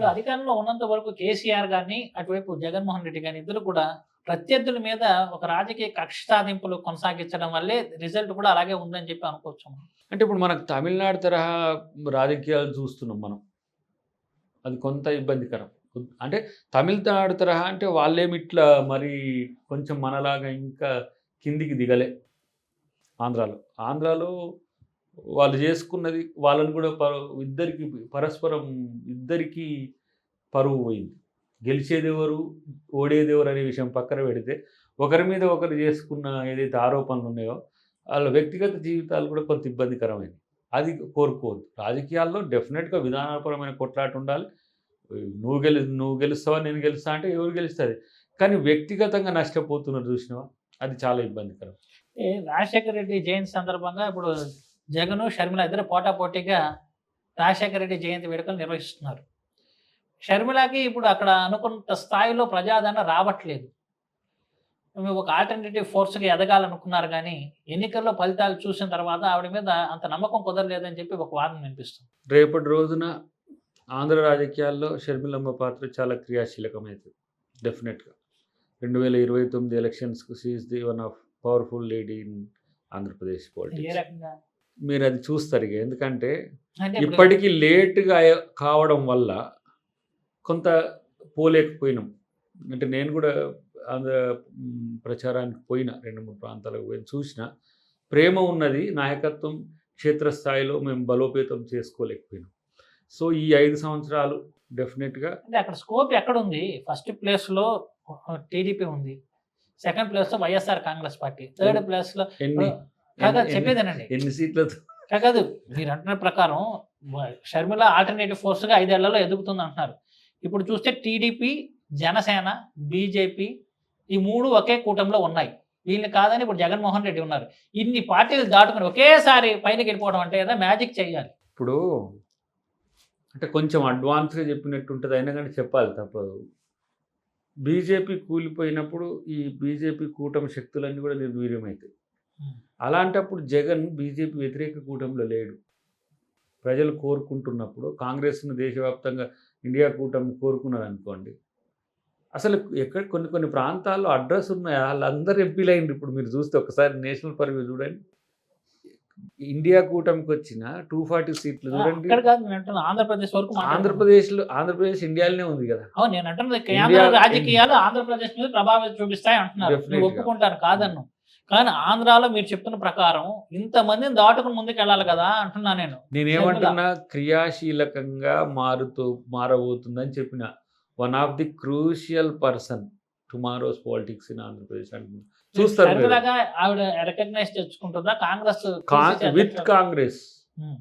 వాళ్ళు అధికారంలో ఉన్నంత వరకు కేసీఆర్ గారిని అటువైపు జగన్మోహన్ రెడ్డి గారిని ఇద్దరు కూడా ప్రత్యర్థుల మీద ఒక రాజకీయ కక్ష సాధింపులు కొనసాగించడం వల్లే రిజల్ట్ కూడా అలాగే ఉందని చెప్పి అనుకోవచ్చు అంటే ఇప్పుడు మనకు తమిళనాడు తరహా రాజకీయాలు చూస్తున్నాం మనం. అది కొంత ఇబ్బందికరం. అంటే తమిళనాడు తరహా అంటే వాళ్ళేమి ఇట్లా మరి కొంచెం మనలాగా ఇంకా కిందికి దిగలే ఆంధ్రాలో. ఆంధ్రాలో వాళ్ళు చేసుకున్నది వాళ్ళని కూడా పర ఇద్దరికి పరస్పరం ఇద్దరికి పరువు పోయింది. గెలిచేది ఎవరు ఓడేది ఎవరు అనే విషయం పక్కన పెడితే ఒకరి మీద ఒకరు చేసుకున్న ఏదైతే ఆరోపణలు ఉన్నాయో వాళ్ళ వ్యక్తిగత జీవితాలు కూడా కొంత ఇబ్బందికరమైనవి. అది కోరుకోవద్దు. రాజకీయాల్లో డెఫినెట్గా విధానపరమైన కొట్లాట ఉండాలి. నువ్వు గెలి నువ్వు గెలుస్తావా నేను గెలుస్తా అంటే ఎవరు గెలుస్తుంది కానీ వ్యక్తిగతంగా నష్టపోతున్నారు చూసినావా? అది చాలా ఇబ్బందికరం. ఏ రాజశేఖర రెడ్డి జయంతి సందర్భంగా ఇప్పుడు జగన్ షర్మిల ఇద్దరు పోటాపోటీగా రాజశేఖర రెడ్డి జయంతి వేడుకలు నిర్వహిస్తున్నారు. షర్మిలకి ఇప్పుడు అక్కడ అనుకున్న స్థాయిలో ప్రజాదరణ రావట్లేదు. మేము ఒక ఆల్టర్నేటివ్ ఫోర్స్గా ఎదగాలనుకున్నారు కానీ ఎన్నికల్లో ఫలితాలు చూసిన తర్వాత ఆవిడ మీద అంత నమ్మకం కుదరలేదని చెప్పి ఒక వాదన వినిపిస్తుంది. రేపటి రోజున ఆంధ్ర రాజకీయాల్లో షర్మిలమ్మ పాత్ర చాలా క్రియాశీలకమవుతుంది డెఫినెట్గా రెండు వేల ఇరవై తొమ్మిది ఎలక్షన్స్కు she's the one of powerful lady in Andhra Pradesh A politics రకంగా? మీరు అది చూస్తారు ఇక ఎందుకంటే ఇప్పటికీ లేటుగా కావడం వల్ల కొంత పోలేకపోయినాం. అంటే నేను కూడా ఆంధ్ర ప్రచారానికి పోయిన రెండు మూడు ప్రాంతాలకు పోయి చూసిన ప్రేమ ఉన్నది నాయకత్వం క్షేత్రస్థాయిలో మేము బలోపేతం చేసుకోలేకపోయినాం. సో ఈ ఐదు సంవత్సరాలు డెఫినెట్గా అంటే అక్కడ స్కోప్ ఎక్కడ ఉంది ఫస్ట్ ప్లేస్లో టీడీపీ ఉంది. సెకండ్ ప్లేస్లో వైఎస్ఆర్ కాంగ్రెస్ పార్టీ. థర్డ్ ప్లేస్లో ఎన్ని కాదు ఎన్ని- చెప్పేదేనండి. ఎన్ని సీట్లతో? కాదు మీరు అంటున్న ప్రకారం షర్మిల ఆల్టర్నేటివ్ ఫోర్స్గా ఐదేళ్ళలో ఎదుగుతుంది అంటున్నారు ఇప్పుడు చూస్తే టీడీపీ జనసేన బీజేపీ ఈ మూడు ఒకే కూటమిలో ఉన్నాయి. వీళ్ళని కాదని ఇప్పుడు జగన్మోహన్ రెడ్డి ఉన్నారు. ఇన్ని పార్టీలు దాటుకుని ఒకేసారి పైనకి వెళ్ళిపోవడం అంటే ఏదో మ్యాజిక్ చేయాలి. ఇప్పుడు అంటే కొంచెం అడ్వాన్స్గా చెప్పినట్టు ఉంటుంది అయినా కానీ చెప్పాలి తప్పదు. బీజేపీ కూలిపోయినప్పుడు ఈ బీజేపీ కూటమి శక్తులన్నీ కూడా నిర్వీర్యమవుతాయి. అలాంటప్పుడు జగన్ బీజేపీ వ్యతిరేక కూటమిలో లేడు. ప్రజలు కోరుకుంటున్నప్పుడు కాంగ్రెస్ను దేశవ్యాప్తంగా ఇండియా కూటమి కోరుకున్నారు అనుకోండి అసలు ఎక్కడ కొన్ని కొన్ని ప్రాంతాల్లో అడ్రస్ ఉన్నాయి వాళ్ళందరూ ఎంపీలు అయింది ఇప్పుడు మీరు చూస్తే ఒకసారి నేషనల్ పర్వీ చూడండి. ఇండియా కూటమికి వచ్చిన టూ ఫార్టీ సీట్లు చూడండి. ఆంధ్రప్రదేశ్ వరకు. ఆంధ్రప్రదేశ్లో ఆంధ్రప్రదేశ్ ఇండియాలోనే ఉంది కదా. నేను అంటున్నది రాజకీయాలు ఆంధ్రప్రదేశ్ మీద ప్రభావం చూపిస్తాయి అంటున్నారు. ఒప్పుకుంటాను కాదన్ను. కానీ ఆంధ్రాలో మీరు చెప్తున్న ప్రకారం ఇంతమందిని దాటుకుని ముందుకు వెళ్ళాలి కదా అంటున్నా నేను. నేనేమంటున్నా క్రియాశీలకంగా మారుతూ మారబోతుందని చెప్పిన one of the crucial person tomorrow's politics in Andhra Pradesh అంటున్నా. చూస్తారు ఆవిడ recognise తెచ్చుకుంటుందా? Congress with Congress. Hmm.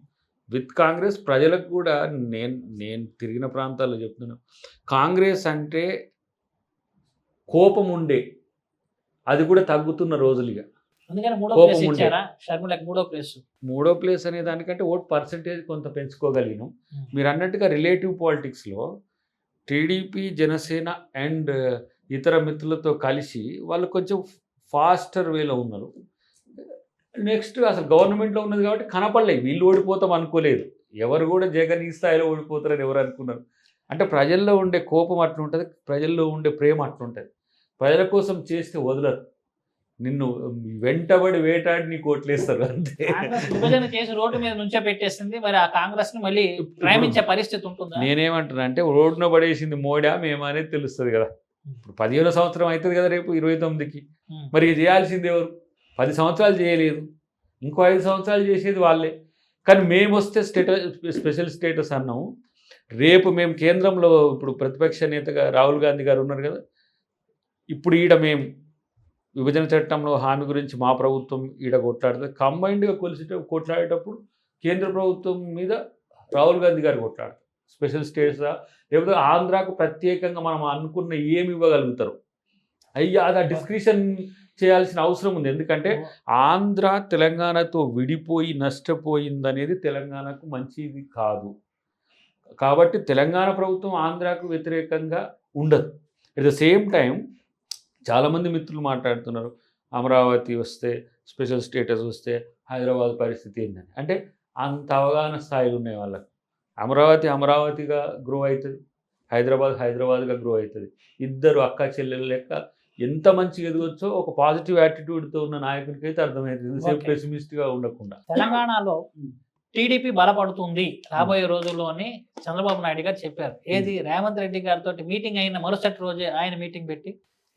With Congress ప్రజలకు కూడా నేను నేను తిరిగిన ప్రాంతాల్లో చెప్తున్నాను. కాంగ్రెస్ అంటే కోపం ఉండే అది కూడా తగ్గుతున్న రోజులుగా అందుకని మూడో కోపం ప్లేస్ ఉండే. ఇచ్చారా? షర్మిలకి మూడో ప్లేస్. మూడో ప్లేస్ అనే దానికంటే ఓట్ పర్సంటేజ్ కొంత పెంచుకోగలిగినాం. మీరు అన్నట్టుగా రిలేటివ్ పాలిటిక్స్లో టీడీపీ జనసేన అండ్ ఇతర మిత్రులతో కలిసి వాళ్ళు కొంచెం ఫాస్టర్ వేలో ఉన్నారు. నెక్స్ట్ అసలు గవర్నమెంట్లో ఉన్నది కాబట్టి కనపడలేదు వీళ్ళు ఓడిపోతాం అనుకోలేదు. ఎవరు కూడా జగన్ ఈ స్థాయిలో ఓడిపోతారని ఎవరు అనుకున్నారు? అంటే ప్రజల్లో ఉండే కోపం అట్లుంటుంది ప్రజల్లో ఉండే ప్రేమ అట్లుంటుంది. ప్రజల కోసం చేస్తే వదలరు. నిన్ను వెంటబడి వేటాడి నీకు ఓట్లేస్తారు అంతే. కాంగ్రెస్ విభజన చేసి రోడ్డు మీద నుంచే పెట్టేసింది. మరి ఆ కాంగ్రెస్ని మళ్ళీ ప్రేమించే పరిస్థితి ఉంటుందా? నేనేమంటున్నా అంటే రోడ్డున పడేసింది మోడా మేము అనేది తెలుస్తుంది కదా. ఇప్పుడు పదిహేను సంవత్సరం అవుతుంది కదా రేపు ఇరవై తొమ్మిదికి. మరి చేయాల్సింది ఎవరు? పది సంవత్సరాలు చేయలేదు. ఇంకో ఐదు సంవత్సరాలు చేసేది వాళ్ళే. కానీ మేము వస్తే స్టేటస్ స్పెషల్ స్టేటస్ అన్నాము. రేపు మేము కేంద్రంలో ఇప్పుడు ప్రతిపక్ష నేతగా రాహుల్ గాంధీ గారు ఉన్నారు కదా. ఇప్పుడు ఈడ మేము విభజన చట్టంలో హామీ గురించి మా ప్రభుత్వం ఈడ కొట్లాడుతుంది. కంబైన్డ్గా కొలిసి కొట్లాడేటప్పుడు కేంద్ర ప్రభుత్వం మీద రాహుల్ గాంధీ గారు కొట్లాడతారు. స్పెషల్ స్టేట్సా లేకపోతే ఆంధ్రాకు ప్రత్యేకంగా మనం అనుకున్న ఏమి ఇవ్వగలుగుతారు? అయ్యా అది డిస్క్రిషన్ చేయాల్సిన అవసరం ఉంది. ఎందుకంటే ఆంధ్ర తెలంగాణతో విడిపోయి నష్టపోయిందనేది తెలంగాణకు మంచిది కాదు. కాబట్టి తెలంగాణ ప్రభుత్వం ఆంధ్రాకు వ్యతిరేకంగా ఉండదు. ఎట్ ద సేమ్ టైం చాలామంది మిత్రులు మాట్లాడుతున్నారు అమరావతి వస్తే స్పెషల్ స్టేటస్ వస్తే హైదరాబాద్ పరిస్థితి ఏందని. అంటే అంత అవగాహన స్థాయిలు ఉన్నాయి వాళ్ళకి. అమరావతి అమరావతిగా గ్రో అవుతుంది. హైదరాబాద్ హైదరాబాద్గా గ్రో అవుతుంది. ఇద్దరు అక్క చెల్లెలు లెక్క ఎంత మంచిగా ఎదగొచ్చో ఒక పాజిటివ్ యాటిట్యూడ్తో ఉన్న నాయకుడికి అయితే అర్థమవుతుంది Okay. పెసిమిస్ట్గా ఉండకుండా. తెలంగాణలో టీడీపీ బలపడుతుంది రాబోయే రోజుల్లో అని చంద్రబాబు నాయుడు గారు చెప్పారు. ఏది రేవంత్ రెడ్డి గారితో మీటింగ్ అయిన మరుసటి రోజే ఆయన మీటింగ్ పెట్టి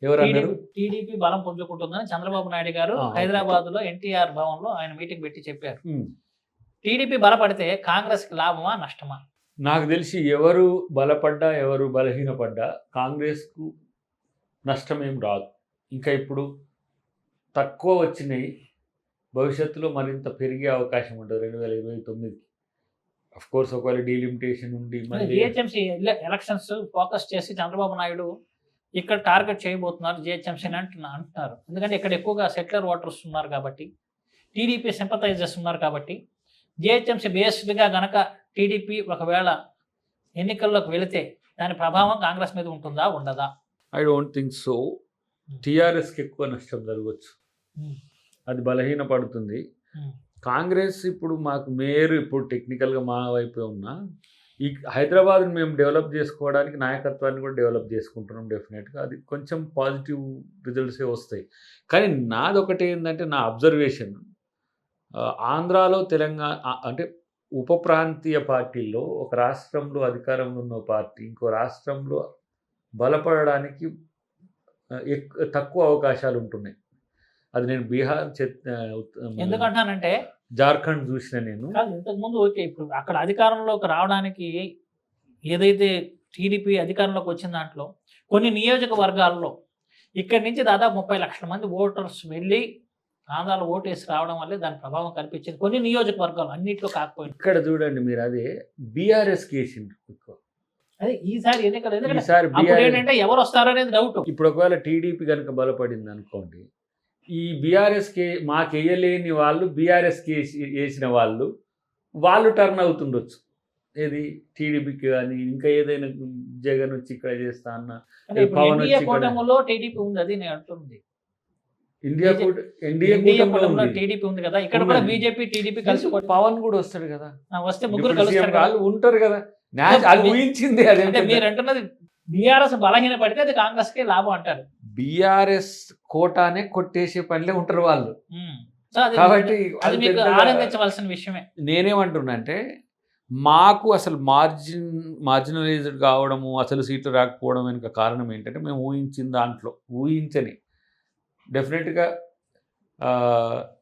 ఎవరు అన్నారు టీడీపీ బలం పుంజుకుంటుందని చంద్రబాబు నాయుడు గారు. హైదరాబాద్లో ఎన్టీఆర్ భవన్లో ఆయన మీటింగ్ పెట్టి చెప్పారు. టీడీపీ బలపడితే కాంగ్రెస్కి లాభమా నష్టమా? నాకు తెలిసి ఎవరు బలపడ్డా ఎవరు బలహీనపడ్డా కాంగ్రెస్కు నష్టం ఏం రాదు. ఇంకా ఇప్పుడు తక్కువ వచ్చినాయి. భవిష్యత్తులో మరింత పెరిగే అవకాశం ఉంటుంది రెండు వేల ఇరవై తొమ్మిదికి. అఫ్ కోర్స్ ఒకవేళ డీలిమిటేషన్ ఉండి ఎలక్షన్స్ ఫోకస్ చేసి చంద్రబాబు నాయుడు ఇక్కడ టార్గెట్ చేయబోతున్నారు జిహెచ్ఎంసీ అంటున్నా అంటున్నారు. ఎందుకంటే ఇక్కడ ఎక్కువగా సెటిలర్ ఓటర్స్ ఉన్నారు కాబట్టి టీడీపీ సింపతైజర్స్ ఉన్నారు కాబట్టి జిహెచ్ఎంసీ బేస్డ్గా గనక టీడీపీ ఒకవేళ ఎన్నికల్లోకి వెళితే దాని ప్రభావం కాంగ్రెస్ మీద ఉంటుందా ఉండదా? ఐ డోంట్ థింక్ సో టీఆర్ఎస్కి ఎక్కువ నష్టం జరగవచ్చు. Hmm. అది బలహీన పడుతుంది. Hmm. కాంగ్రెస్ ఇప్పుడు మాకు మేయర్ ఇప్పుడు టెక్నికల్గా మా వైపే ఉన్నా ఈ హైదరాబాద్ని మేము డెవలప్ చేసుకోవడానికి నాయకత్వాన్ని కూడా డెవలప్ చేసుకుంటున్నాం డెఫినెట్గా. అది కొంచెం పాజిటివ్ రిజల్ట్సే వస్తాయి. కానీ నాది ఒకటి ఏంటంటే నా అబ్జర్వేషన్. ఆంధ్రాలో తెలంగాణ అంటే ఉప ప్రాంతీయ పార్టీల్లో ఒక రాష్ట్రంలో అధికారంలో ఉన్న పార్టీ ఇంకో రాష్ట్రంలో బలపడడానికి ఎక్- తక్కువ అవకాశాలు ఉంటున్నాయి అది నేను బీహార్ చెత్- ఎందుకంటానంటే జార్ఖండ్ చూసిన నేను. కాదు ఇంతకు ముందు ఓకే ఇప్పుడు అక్కడ అధికారంలోకి రావడానికి ఏదైతే టీడీపీ అధికారంలోకి వచ్చిన దాంట్లో కొన్ని నియోజకవర్గాల్లో ఇక్కడి నుంచి దాదాపు ముప్పై లక్షల మంది ఓటర్స్ వెళ్ళి ఆంధ్రాలో ఓటు వేసి రావడం వల్లే దాని ప్రభావం కనిపించింది. కొన్ని నియోజకవర్గాలు అన్నింటిలో కాకపోయింది ఇక్కడ చూడండి మీరు అదే బీఆర్ఎస్ కేసిండ్రు ఎక్కువ. అదే ఈసారి ఎన్నికలు ఎందుకంటే ఏంటంటే ఎవరు వస్తారనేది డౌట్ ఇప్పుడు ఒకవేళ టీడీపీ కనుక బలపడింది అనుకోండి ఈ బీఆర్ఎస్ కే మాకు వేయలేని వాళ్ళు బీఆర్ఎస్ కేసి వేసిన వాళ్ళు వాళ్ళు టర్న్ అవుతుండొచ్చు. ఏది? టీడీపీకి కానీ ఇంకా ఏదైనా జగన్ వచ్చి ఇక్కడ చేస్తా అన్న పవన్ టీడీపీ ఉంది అది నేను అంటుంది. ఇండియా ఎన్డీఏ కూటమిలో. టీడీపీ ఉంది. కదా ఇక్కడ కూడా. బీజేపీ టీడీపీ కలిసి పవన్ కూడా వస్తాడు కదా. వస్తే ముగ్గురు కలుస్తారు. వాళ్ళు ఉంటారు కదా. ఊహించింది అదే మీరు అంటున్నది బీఆర్ఎస్ బలహీన పడితే అది కాంగ్రెస్కి లాభం అంటారు. బీఆర్ఎస్ కోటానే కొట్టేసే పనిలో ఉంటారు వాళ్ళు. కాబట్టి ఆనందించవలసిన విషయమే. నేనేమంటున్నా అంటే మాకు అసలు మార్జిన్ మార్జినలైజ్డ్ కావడము అసలు సీట్లు రాకపోవడం వెనుక కారణం ఏంటంటే మేము ఊహించిన దాంట్లో ఊహించని డెఫినెట్గా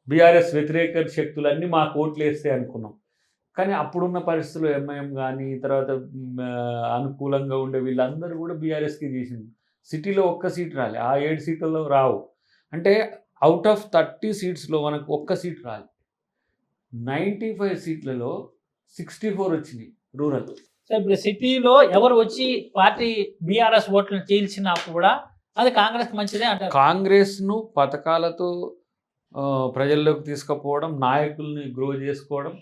బీఆర్ఎస్ వ్యతిరేక శక్తులన్నీ మాకు ఓట్లు వేస్తాయి అనుకున్నాం. కానీ అప్పుడున్న పరిస్థితుల్లో ఎంఐఎం కానీ తర్వాత మ్, అనుకూలంగా ఉండే వీళ్ళందరూ కూడా బీఆర్ఎస్కి చేసింది సిటీలో ఒక్క సీట్ రాలే. ఆ ఏడు సీట్లలో రావు. అంటే అవుట్ ఆఫ్ థర్టీ సీట్స్లో మనకు ఒక్క సీట్ రాలి. నైంటీ ఫైవ్ సీట్లలో సిక్స్టీ ఫోర్ వచ్చినాయి రూరల్. సో ఇప్పుడు సిటీలో ఎవరు వచ్చి పార్టీ బీఆర్ఎస్ ఓట్లను చీల్చినా కూడా అది కాంగ్రెస్ మంచిదే అంటారు. కాంగ్రెస్ను పథకాలతో ప్రజల్లోకి తీసుకుపోవడం నాయకుల్ని గ్రో చేసుకోవడం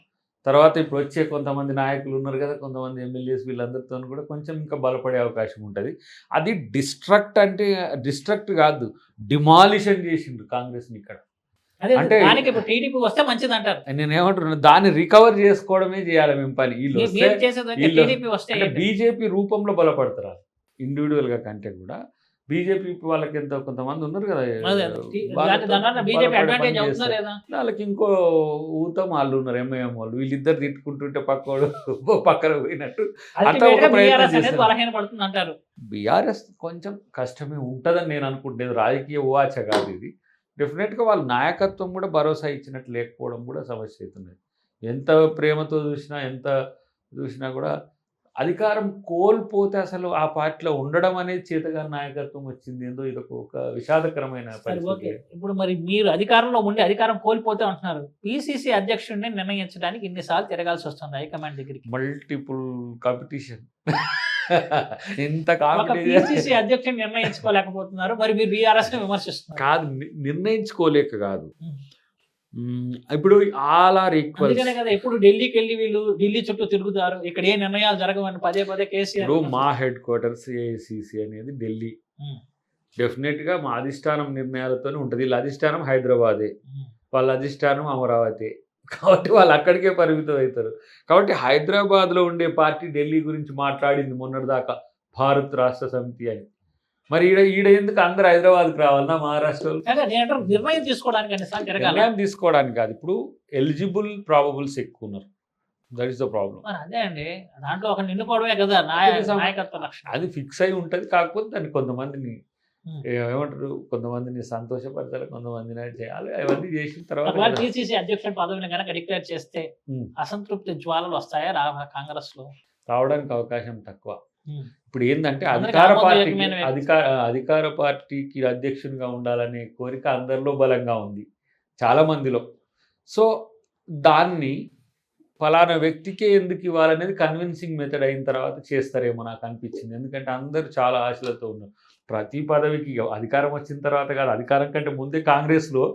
తర్వాత ఇప్పుడు వచ్చే కొంతమంది నాయకులు ఉన్నారు కదా కొంతమంది ఎమ్మెల్యేస్ వీళ్ళందరితో కూడా కొంచెం ఇంకా బలపడే అవకాశం ఉంటుంది. అది డిస్ట్రక్ట్ అంటే డిస్ట్రక్ట్ కాదు డిమాలిషన్ చేసిండు కాంగ్రెస్ని ఇక్కడ. అంటే- టీడీపీ వస్తే మంచిది అంటారు నేను ఏమంటున్నాను దాన్ని రికవర్ చేసుకోవడమే చేయాలి మేము పని. వీళ్ళు? బీజేపీ రూపంలో బలపడతారు ఇండివిజువల్గా కంటే కూడా బీజేపీ వాళ్ళకి ఎంత కొంతమంది ఉన్నారు కదా అవుతుందా వాళ్ళకి ఇంకో ఊతం వాళ్ళు ఉన్నారు ఎంఐఎం వాళ్ళు. వీళ్ళిద్దరు తిట్టుకుంటుంటే పక్కోడు పక్కన పోయినట్టు. అంతా ఒక ప్రయత్నం అంటారు. బీఆర్ఎస్ కొంచెం కష్టమే ఉంటుందని నేను అనుకుంటున్నాను రాజకీయ ఊహాచ కాదు ఇది. డెఫినెట్గా వాళ్ళ నాయకత్వం కూడా భరోసా ఇచ్చినట్టు లేకపోవడం కూడా సమస్య అవుతున్నది ఎంత ప్రేమతో చూసినా ఎంత చూసినా కూడా అధికారం కోల్పోతే అసలు ఆ పార్టీలో ఉండడం అనేది చేతగాని నాయకత్వం వచ్చింది. ఏందో ఇది ఒక- విషాదకరమైన పరిస్థితి. ఇప్పుడు మరి మీరు అధికారంలో ఉండి అధికారం కోల్పోతే అంటున్నారు. పిసిసి అధ్యక్షుడిని నిర్ణయించడానికి ఇన్నిసార్లు తిరగాల్సి వస్తుంది హైకమాండ్ దగ్గరికి? Multiple competition. ఇంత పిసిసి అధ్యక్షుడిని నిర్ణయించుకోలేకపోతున్నారు. మరి మీరు బీఆర్ఎస్ విమర్శిస్తున్నారు. కాదు నిర్ణయించుకోలేక కాదు. ఇప్పుడు ఆర్ ఈక్వల్ కదా ఎప్పుడు ఢిల్లీకి వెళ్ళి వీళ్ళు ఢిల్లీ చుట్టూ తిరుగుతారు. ఇక్కడ ఏ నిర్ణయాలు జరగవని పదే పదే కేసీఆర్ ఇప్పుడు మా హెడ్ క్వార్టర్స్ ఏఐసిసి అనేది ఢిల్లీ. డెఫినెట్గా మా అధిష్టానం నిర్ణయాలతోనే ఉంటుంది. వీళ్ళ అధిష్టానం హైదరాబాదే. వాళ్ళ అధిష్టానం అమరావతి. కాబట్టి వాళ్ళు అక్కడికే పరిమితం అవుతారు. కాబట్టి హైదరాబాద్లో ఉండే పార్టీ ఢిల్లీ గురించి మాట్లాడింది మొన్నటిదాకా. భారత్ రాష్ట్ర సమితి అని. మరి ఈడ ఈడ ఎందుకు అందరు హైదరాబాద్కి రావాలన్నా మహారాష్ట్రలో? నిర్ణయం తీసుకోవడానికి నిర్ణయం తీసుకోవడానికి కాదు. ఇప్పుడు ఎలిజిబుల్ ప్రాబబుల్స్ ఎక్కువ ఉన్నారు. దట్ ఈస్ ద ప్రాబ్లం అదే అండి. దాంట్లో ఒక నిన్నుకోవడమే కదా నాయకత్వ లక్షణం. అది ఫిక్స్ అయి ఉంటుంది. కాకపోతే దాన్ని కొంతమందిని ఏమంటారు? కొంతమందిని సంతోషపరచాలి కొంతమందిని చేయాలి. అవన్నీ చేసిన తర్వాత పిసిసి అధ్యక్షుడి పదవిని కనుక డిక్లేర్ చేస్తే. అసంతృప్తి జ్వాలలు వస్తాయా రా కాంగ్రెస్లో రావడానికి అవకాశం తక్కువ. ఇప్పుడు ఏంటంటే అధికార వ్యక్తి. అధికార అధికార పార్టీకి అధ్యక్షునిగా ఉండాలనే కోరిక అందరిలో బలంగా ఉంది. చాలా మందిలో. సో దాన్ని ఫలానా వ్యక్తికే ఎందుకు ఇవ్వాలనేది కన్విన్సింగ్ మెథడ్ అయిన తర్వాత చేస్తారేమో నాకు అనిపించింది. ఎందుకంటే అందరూ చాలా ఆశలతో ఉన్నారు. ప్రతి పదవికి అధికారం వచ్చిన తర్వాత కాదు అధికారం కంటే ముందే కాంగ్రెస్లో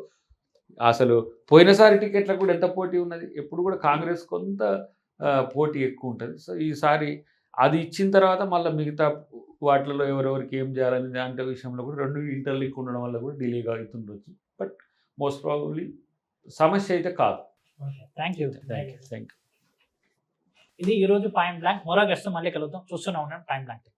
అసలు పోయినసారి టికెట్లకు కూడా ఎంత పోటీ ఉన్నది? ఎప్పుడు కూడా కాంగ్రెస్ కొంత పోటీ ఎక్కువ ఉంటుంది. సో ఈసారి అది ఇచ్చిన తర్వాత మళ్ళీ మిగతా వాటిలలో ఎవరెవరికి ఏం చేయాలని దాంట్లో విషయంలో కూడా రెండు ఇంటర్లింక్ ఉండడం వల్ల కూడా డిలేగా అవుతుండొచ్చు. బట్ మోస్ట్ ప్రాబబ్లీ సమస్య అయితే కాదు. Thank you. Thank you thank you. ఇది ఈ రోజు పాయింట్ బ్లాంక్. మరో గెస్ట్ మళ్ళీ కలుద్దాం. చూస్తూనే ఉన్నాం పాయింట్ బ్లాంక్.